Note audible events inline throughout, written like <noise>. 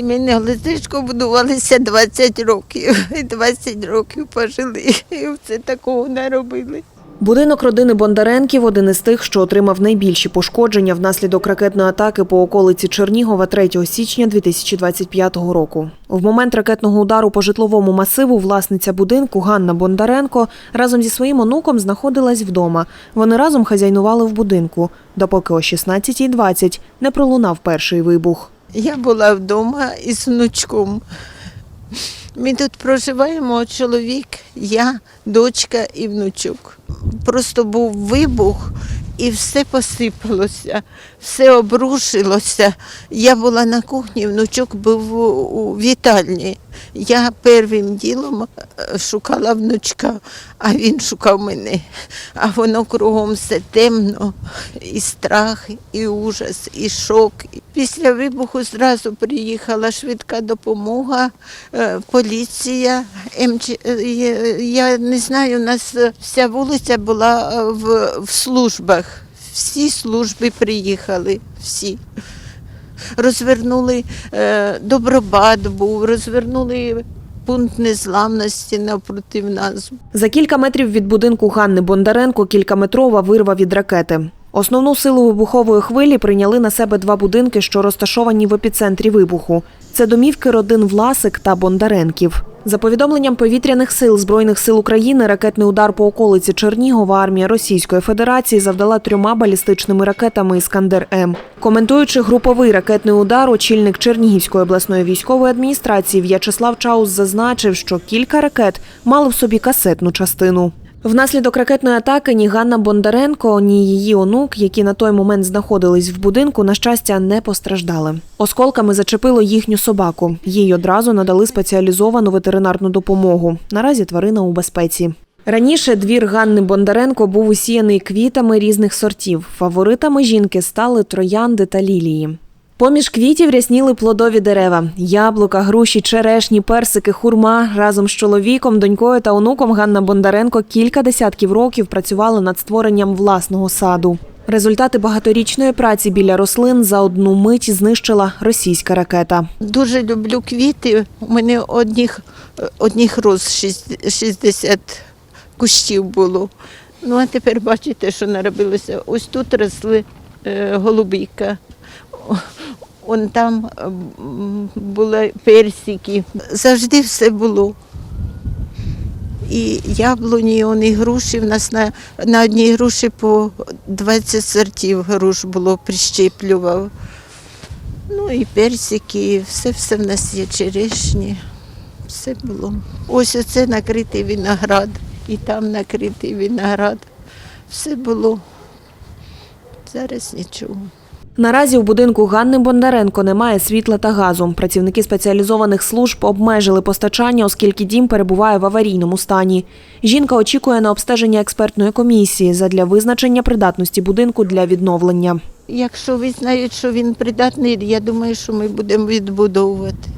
Сімейне гнездечко будувалося 20 років. <laughs> І 20 років пожили. І все такого не робили. Будинок родини Бондаренків один із тих, що отримав найбільші пошкодження внаслідок ракетної атаки по околиці Чернігова 3 січня 2025 року. В момент ракетного удару по житловому масиву власниця будинку Ганна Бондаренко разом зі своїм онуком знаходилась вдома. Вони разом хазяйнували в будинку, допоки о 16.20 не пролунав перший вибух. Я була вдома із внучком. Ми тут проживаємо чоловік, я, дочка і внучок. Просто був вибух і все посипалося, все обрушилося. Я була на кухні, внучок був у, вітальні. Я первим ділом е, шукала внучка, а він шукав мене. А воно кругом все темно, і страх, і ужас, і шок. Після вибуху зразу приїхала швидка допомога, е, поліція. Е, Я не знаю, у нас вся вулиця була е, в службах. Всі служби приїхали, всі. Розвернули е, добробат був, розвернули пункт незламності навпроти нас. За кілька метрів від будинку Ганни Бондаренко кількаметрова вирва від ракети. Основну силу вибухової хвилі прийняли на себе два будинки, що розташовані в епіцентрі вибуху. Це домівки родин Власик та Бондаренків. За повідомленням повітряних сил Збройних сил України, ракетний удар по околиці Чернігова армія Російської Федерації завдала трьома балістичними ракетами Іскандер М. Коментуючи груповий ракетний удар, очільник Чернігівської обласної військової адміністрації В'ячеслав Чаус зазначив, що кілька ракет мали в собі касетну частину. Внаслідок ракетної атаки ні Ганна Бондаренко, ні її онук, які на той момент знаходились в будинку, на щастя, не постраждали. Осколками зачепило їхню собаку. Їй одразу надали спеціалізовану ветеринарну допомогу. Наразі тварина у безпеці. Раніше двір Ганни Бондаренко був усіяний квітами різних сортів. Фаворитами жінки стали троянди та лілії. Поміж квітів рясніли плодові дерева: яблука, груші, черешні, персики, хурма. Разом з чоловіком, донькою та онуком Ганна Бондаренко кілька десятків років працювали над створенням власного саду. Результати багаторічної праці біля рослин за одну мить знищила російська ракета. Дуже люблю квіти. У мене одних, одних роз шість- 60 кущів було. Ну а тепер бачите, що наробилося. Ось тут росли е, голубіка. О, <laughs> Он там е, були персики. Завжди все було. І яблуні, он, і груші. В нас на, на одній груші по 20 сортів груш було прищеплював. Ну і персики, і все, все в нас є черешні. Все було. Ось оце накритий виноград, і там накритий виноград. Все було. Зараз нічого. Наразі у будинку Ганни Бондаренко немає світла та газу. Працівники спеціалізованих служб обмежили постачання, оскільки дім перебуває в аварійному стані. Жінка очікує на обстеження експертної комісії задля визначення придатності будинку для відновлення. Якщо визнають, що він придатний, я думаю, що ми будемо відбудовувати.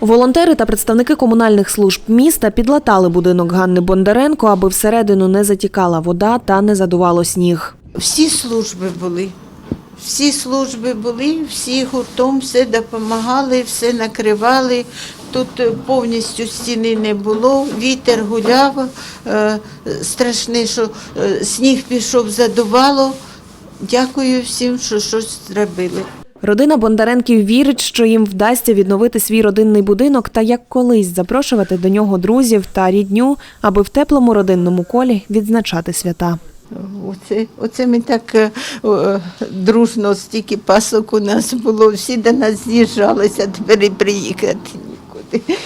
Волонтери та представники комунальних служб міста підлатали будинок Ганни Бондаренко, аби всередину не затікала вода та не задувало сніг. Всі служби були. Всі служби були, всі гуртом все допомагали, все накривали. Тут е, повністю стіни не було, вітер гуляв, е, страшне, що е, сніг пішов, задувало. Дякую всім, що щось зробили. Родина Бондаренків вірить, що їм вдасться відновити свій родинний будинок та як колись запрошувати до нього друзів та рідню, аби в теплому родинному колі відзначати свята. Оце, оце ми так е, е, дружно, стільки пасок у нас було, всі до нас з'їжджалися, тепер і приїхати нікуди.